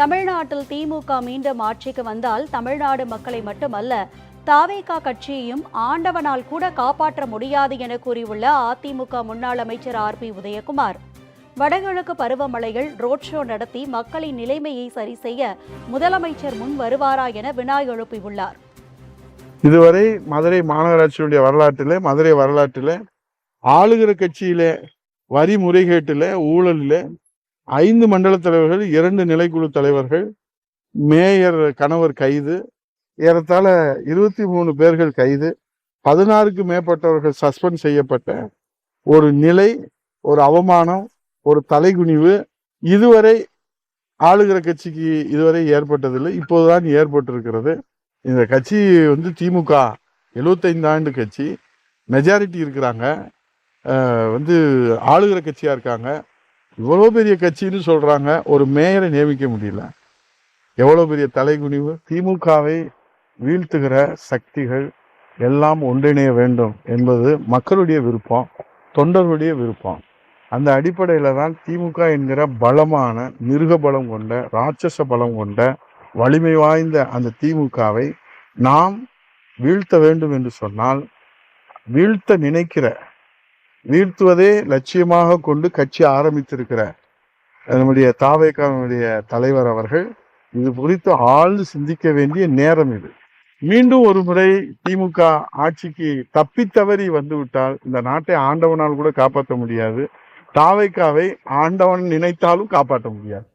தமிழ்நாட்டில் திமுக மீண்டும் ஆட்சிக்கு வந்தால் தமிழ்நாடு மக்களை மட்டுமல்ல தாவேகா கட்சியையும் ஆண்டவனால் கூட காப்பாற்ற முடியாது என கூறியுள்ள அதிமுக முன்னாள் அமைச்சர் ஆர் பி உதயகுமார். வடகிழக்கு பருவமழையில் ரோட் ஷோ நடத்தி மக்களின் நிலைமையை சரி செய்ய முதலமைச்சர் முன் வருவாரா என வினா எழுப்பியுள்ளார். இதுவரை மதுரை மாநகராட்சியுடைய வரலாற்றிலே மதுரை வரலாற்றிலே ஆளுகிற கட்சியிலே வரி முறைகேட்டில் ஊழலில் ஐந்து மண்டல தலைவர்கள் இரண்டு நிலைக்குழு தலைவர்கள் மேயர் கணவர் கைது ஏறத்தாழ இருபத்தி மூணு பேர்கள் கைது பதினாறுக்கு மேற்பட்டவர்கள் சஸ்பெண்ட் செய்யப்பட்ட ஒரு நிலை ஒரு அவமானம் ஒரு தலைகுனிவு இதுவரை ஆளுகிற கட்சிக்கு இதுவரை ஏற்பட்டதில்லை. இப்போதுதான் ஏற்பட்டிருக்கிறது. இந்த கட்சி வந்து திமுக 75 ஆண்டு கட்சி. மெஜாரிட்டி இருக்கிறாங்க. வந்து ஆளுகிற கட்சியாக இருக்காங்க. இவ்வளோ பெரிய கட்சின்னு சொல்கிறாங்க ஒரு மேயரை நியமிக்க முடியல. எவ்வளோ பெரிய தலைகுனிவு? திமுகவை வீழ்த்துகிற சக்திகள் எல்லாம் ஒன்றிணைய வேண்டும் என்பது மக்களுடைய விருப்பம் தொண்டர்களுடைய விருப்பம். அந்த அடிப்படையில் தான் திமுக என்கிற பலமான மிருக பலம் கொண்ட ராட்சச பலம் கொண்ட வலிமை வாய்ந்த அந்த திமுகவை நாம் வீழ்த்த வேண்டும் என்று சொன்னால் வீழ்த்த நினைக்கிற வீழ்த்துவதே லட்சியமாக கொண்டு கட்சி ஆரம்பித்திருக்கிற நம்முடைய தாவேக்கானுடைய தலைவர் அவர்கள் இது குறித்து ஆழ்ந்து சிந்திக்க வேண்டிய நேரம் இது. மீண்டும் ஒரு முறை திமுக ஆட்சிக்கு தப்பித்தவறி வந்துவிட்டால் இந்த நாட்டை ஆண்டவனால் கூட காப்பாற்ற முடியாது. தாவைக்காவை ஆண்டவன் நினைத்தாலும் காப்பாற்ற முடியாது.